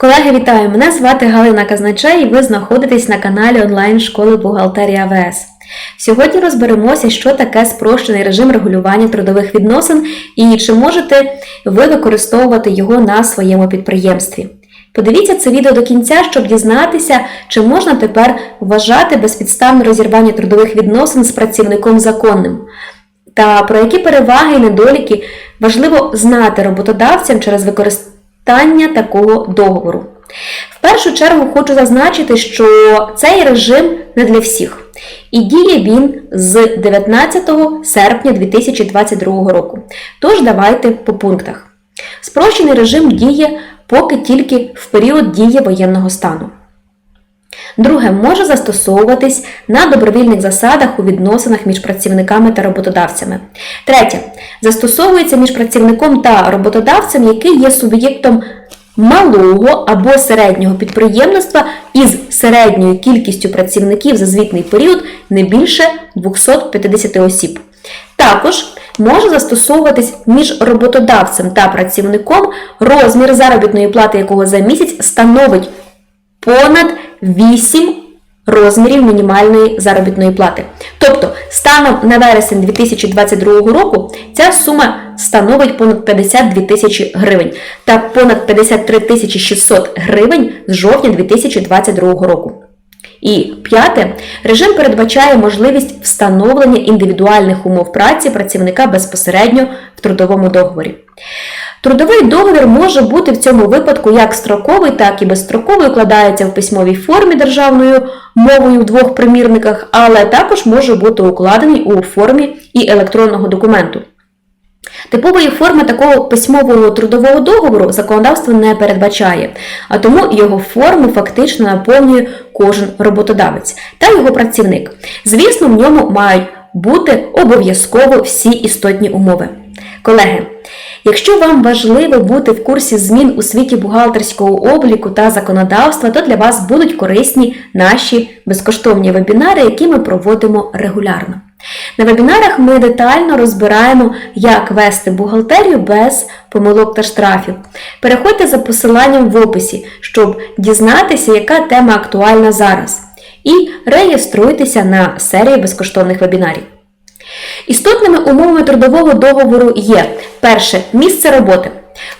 Колеги, вітаю! Мене звати Галина Казначей і ви знаходитесь на каналі онлайн-школи Бухгалтерія ВС. Сьогодні розберемося, що таке спрощений режим регулювання трудових відносин і чи можете ви використовувати його на своєму підприємстві. Подивіться це відео до кінця, щоб дізнатися, чи можна тепер вважати безпідставне розірвання трудових відносин з працівником законним. Та про які переваги і недоліки важливо знати роботодавцям через використання такого договору. В першу чергу хочу зазначити, що цей режим не для всіх. І діє він з 19 серпня 2022 року. Тож давайте по пунктах. Спрощений режим діє поки тільки в період дії воєнного стану. Друге, може застосовуватись на добровільних засадах у відносинах між працівниками та роботодавцями. Третє. Застосовується між працівником та роботодавцем, який є суб'єктом малого або середнього підприємництва із середньою кількістю працівників за звітний період не більше 250 осіб. Також може застосовуватись між роботодавцем та працівником, розмір заробітної плати якого за місяць становить понад 8 розмірів мінімальної заробітної плати. Тобто, станом на вересень 2022 року ця сума становить понад 52 тисячі гривень та понад 53 тисячі 600 гривень з жовтня 2022 року. І п'яте, режим передбачає можливість встановлення індивідуальних умов праці працівника безпосередньо в трудовому договорі. Трудовий договір може бути в цьому випадку як строковий, так і безстроковий, укладається в письмовій формі державною мовою в двох примірниках, але також може бути укладений у формі і електронного документу. Типової форми такого письмового трудового договору законодавство не передбачає, а тому його форму фактично наповнює кожен роботодавець та його працівник. Звісно, в ньому мають бути обов'язково всі істотні умови. Колеги, якщо вам важливо бути в курсі змін у світі бухгалтерського обліку та законодавства, то для вас будуть корисні наші безкоштовні вебінари, які ми проводимо регулярно. На вебінарах ми детально розбираємо, як вести бухгалтерію без помилок та штрафів. Переходьте за посиланням в описі, щоб дізнатися, яка тема актуальна зараз. І реєструйтеся на серію безкоштовних вебінарів. Істотними умовами трудового договору є перше місце роботи,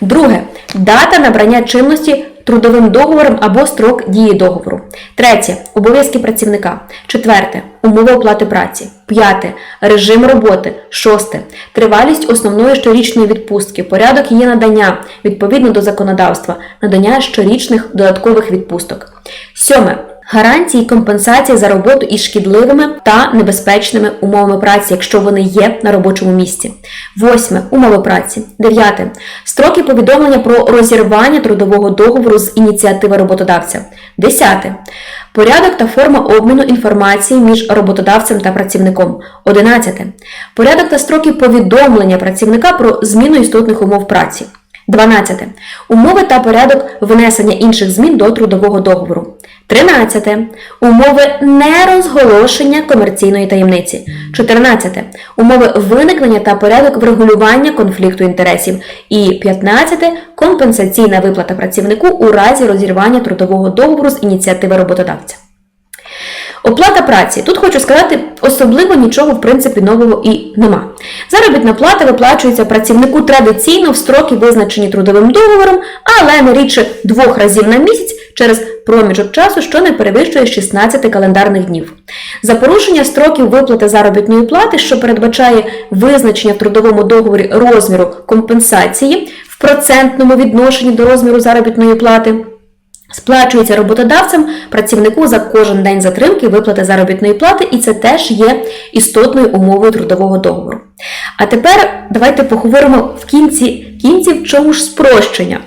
друге дата набрання чинності трудовим договором або строк дії договору. Третє обов'язки працівника. Четверте умови оплати праці. П'яте режим роботи. Шосте тривалість основної щорічної відпустки, порядок її надання відповідно до законодавства, надання щорічних додаткових відпусток. Сьоме гарантії компенсації за роботу із шкідливими та небезпечними умовами праці, якщо вони є на робочому місці. Восьме умови праці. Дев'яте строки повідомлення про розірвання трудового договору з ініціативи роботодавця. Десяте. Порядок та форма обміну інформації між роботодавцем та працівником. 11. Порядок та строки повідомлення працівника про зміну істотних умов праці. 12. Умови та порядок внесення інших змін до трудового договору. 13. Умови нерозголошення комерційної таємниці. 14. Умови виникнення та порядок врегулювання конфлікту інтересів. І 15. Компенсаційна виплата працівнику у разі розірвання трудового договору з ініціативи роботодавця. Оплата праці. Тут хочу сказати, особливо нічого в принципі нового і нема. Заробітна плата виплачується працівнику традиційно в строки, визначені трудовим договором, але не рідше двох разів на місяць через проміжок часу, що не перевищує 16 календарних днів. За порушення строків виплати заробітної плати, що передбачає визначення в трудовому договорі розміру компенсації в процентному відношенні до розміру заробітної плати. Сплачується роботодавцем працівнику за кожен день затримки виплати заробітної плати, і це теж є істотною умовою трудового договору. А тепер давайте поговоримо в кінці кінців чому ж спрощення.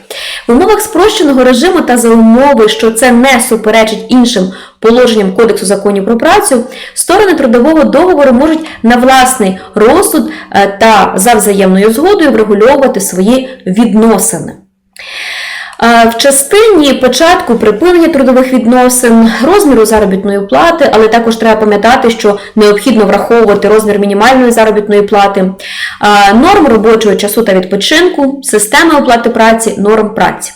В умовах спрощеного режиму та за умови, що це не суперечить іншим положенням Кодексу законів про працю, сторони трудового договору можуть на власний розсуд е, та за взаємною згодою врегульовувати свої відносини. В частині початку припинення трудових відносин, розміру заробітної плати, але також треба пам'ятати, що необхідно враховувати розмір мінімальної заробітної плати, норм робочого часу та відпочинку, системи оплати праці, норм праці.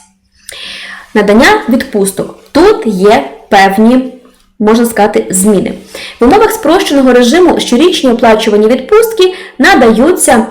надання відпусток. Тут є певні можна сказати, зміни. В умовах спрощеного режиму щорічні оплачувані відпустки надаються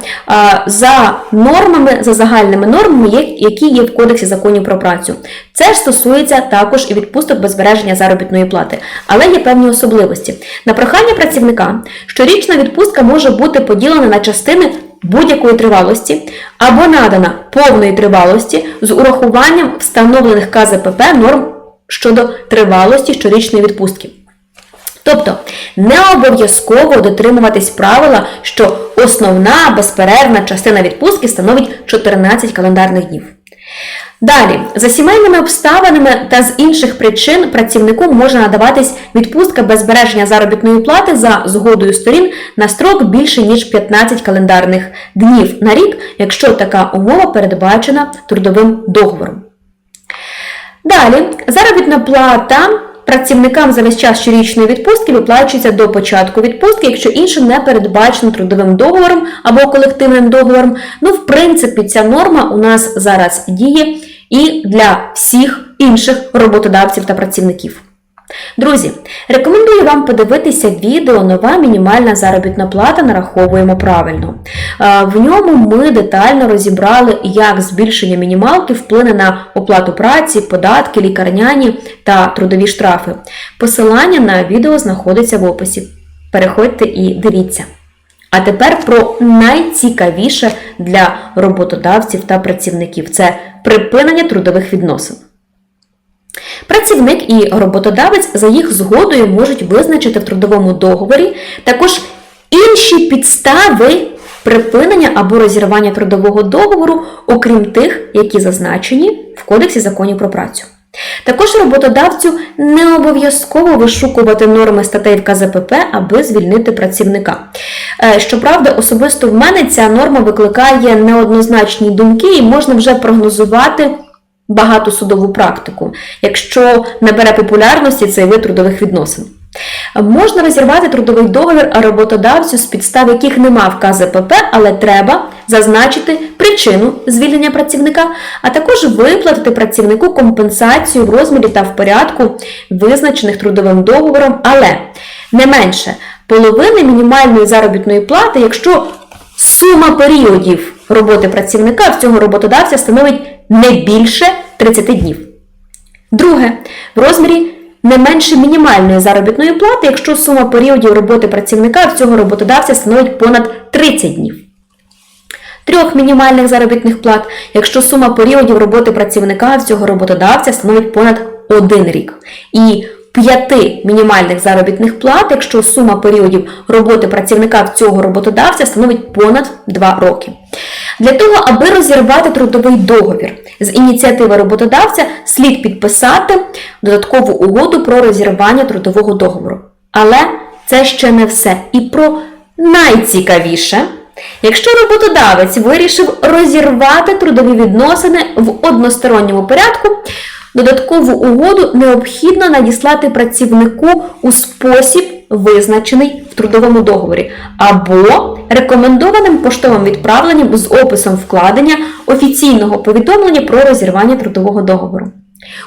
за нормами, за загальними нормами, які є в Кодексі законів про працю. Це ж стосується також і відпусток без збереження заробітної плати, але є певні особливості. На прохання працівника щорічна відпустка може бути поділена на частини будь-якої тривалості або надана повної тривалості з урахуванням встановлених КЗПП норм щодо тривалості щорічної відпустки. Тобто не обов'язково дотримуватись правила, що основна безперервна частина відпустки становить 14 календарних днів. Далі, за сімейними обставинами та з інших причин працівнику може надаватись відпустка без збереження заробітної плати за згодою сторін на строк більше ніж 15 календарних днів на рік, якщо така умова передбачена трудовим договором. Далі, заробітна плата працівникам за весь час щорічної відпустки виплачується до початку відпустки, якщо інше не передбачено трудовим договором або колективним договором. Ну, в принципі, ця норма у нас зараз діє і для всіх інших роботодавців та працівників. Друзі, рекомендую вам подивитися відео Нова мінімальна заробітна плата нараховуємо правильно. Е, В ньому ми детально розібрали, як збільшення мінімалки вплине на оплату праці, податки, лікарняні та трудові штрафи. Посилання на відео знаходиться в описі. Переходьте і дивіться. А тепер про найцікавіше для роботодавців та працівників це припинення трудових відносин. Працівник і роботодавець за їх згодою можуть визначити в трудовому договорі також інші підстави припинення або розірвання трудового договору, окрім тих, які зазначені в Кодексі законів про працю. Також роботодавцю не обов'язково вишукувати норми статей в КЗПП, аби звільнити працівника. Е, Щоправда, особисто в мене ця норма викликає неоднозначні думки і можна вже прогнозувати багату судову практику, якщо набере популярності цей вид трудових відносин. Можна розірвати трудовий договір роботодавцю, з підстав яких нема в КЗПП, але треба зазначити причину звільнення працівника, а також виплатити працівнику компенсацію в розмірі та в порядку, визначених трудовим договором, але не менше половини мінімальної заробітної плати, якщо сума періодів роботи працівника в цього роботодавця становить не більше 30 днів. Друге, в розмірі не менше мінімальної заробітної плати, якщо сума періодів роботи працівника в цього роботодавця становить понад 30 днів. Трьох мінімальних заробітних плат, якщо сума періодів роботи працівника в цього роботодавця становить понад 1 рік. І п'яти мінімальних заробітних плат, якщо сума періодів роботи працівника цього роботодавця становить понад 2 роки. Для того, аби розірвати трудовий договір з ініціативи роботодавця, слід підписати додаткову угоду про розірвання трудового договору. Але це ще не все. І про найцікавіше, якщо роботодавець вирішив розірвати трудові відносини в односторонньому порядку, додаткову угоду необхідно надіслати працівнику у спосіб, визначений в трудовому договорі, або рекомендованим поштовим відправленням з описом вкладення офіційного повідомлення про розірвання трудового договору.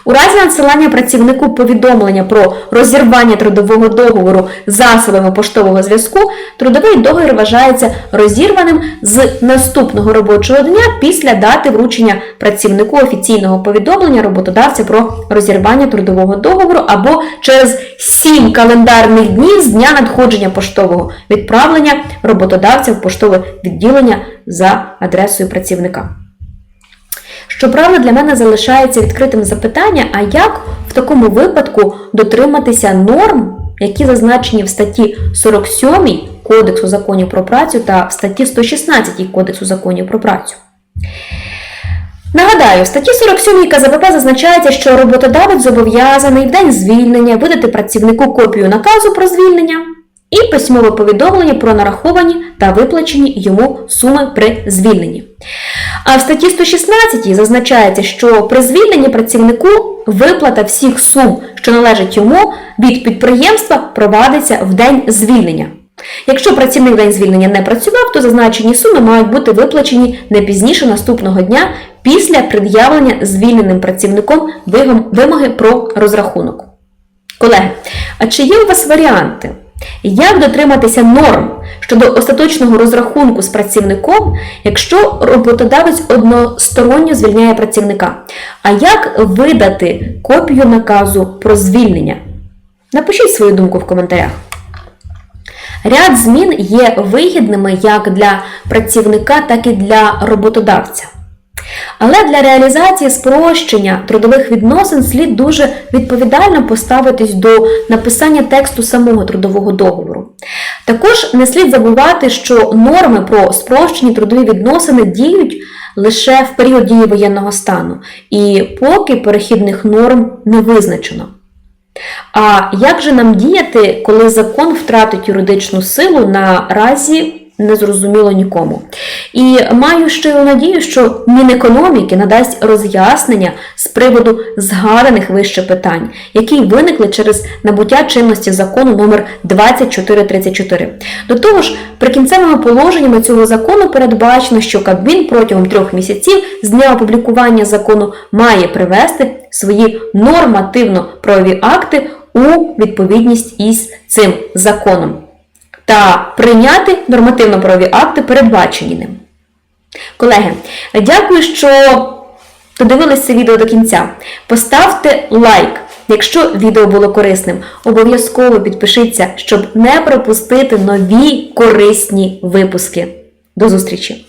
У разі надсилання працівнику повідомлення про розірвання трудового договору засобами поштового зв'язку, трудовий договір вважається розірваним з наступного робочого дня після дати вручення працівнику офіційного повідомлення роботодавця про розірвання трудового договору або через 7 календарних днів з дня надходження поштового відправлення роботодавця в поштове відділення за адресою працівника. Щоправда, для мене залишається відкритим запитання, а як в такому випадку дотриматися норм, які зазначені в статті 47 Кодексу законів про працю та в статті 116 Кодексу законів про працю. Нагадаю, в статті 47 КЗПП зазначається, що роботодавець зобов'язаний в день звільнення видати працівнику копію наказу про звільнення і письмове повідомлення про нараховані та виплачені йому суми при звільненні. А в статті 116 зазначається, що при звільненні працівнику виплата всіх сум, що належать йому від підприємства, провадиться в день звільнення. Якщо працівник в день звільнення не працював, то зазначені суми мають бути виплачені не пізніше наступного дня після пред'явлення звільненим працівником вимоги про розрахунок. Колеги, а чи є у вас варіанти? Як дотриматися норм щодо остаточного розрахунку з працівником, якщо роботодавець односторонньо звільняє працівника? А як видати копію наказу про звільнення? Напишіть свою думку в коментарях. Ряд змін є вигідними як для працівника, так і для роботодавця. Але для реалізації спрощення трудових відносин слід дуже відповідально поставитись до написання тексту самого трудового договору. Також не слід забувати, що норми про спрощені трудові відносини діють лише в період дії воєнного стану, і поки перехідних норм не визначено. А як же нам діяти, коли закон втратить юридичну силу наразі не зрозуміло нікому? І маю щиру надію, що Мінекономіки надасть роз'яснення з приводу згаданих вище питань, які виникли через набуття чинності закону номер 2434. До того ж, прикінцевими положеннями цього закону передбачено, що Кабмін протягом трьох місяців з дня опублікування закону має привести свої нормативно-правові акти у відповідність із цим законом та прийняти нормативно-правові акти, передбачені ним. Колеги, дякую, що додивились це відео до кінця. Поставте лайк, якщо відео було корисним. Обов'язково підпишіться, щоб не пропустити нові корисні випуски. До зустрічі!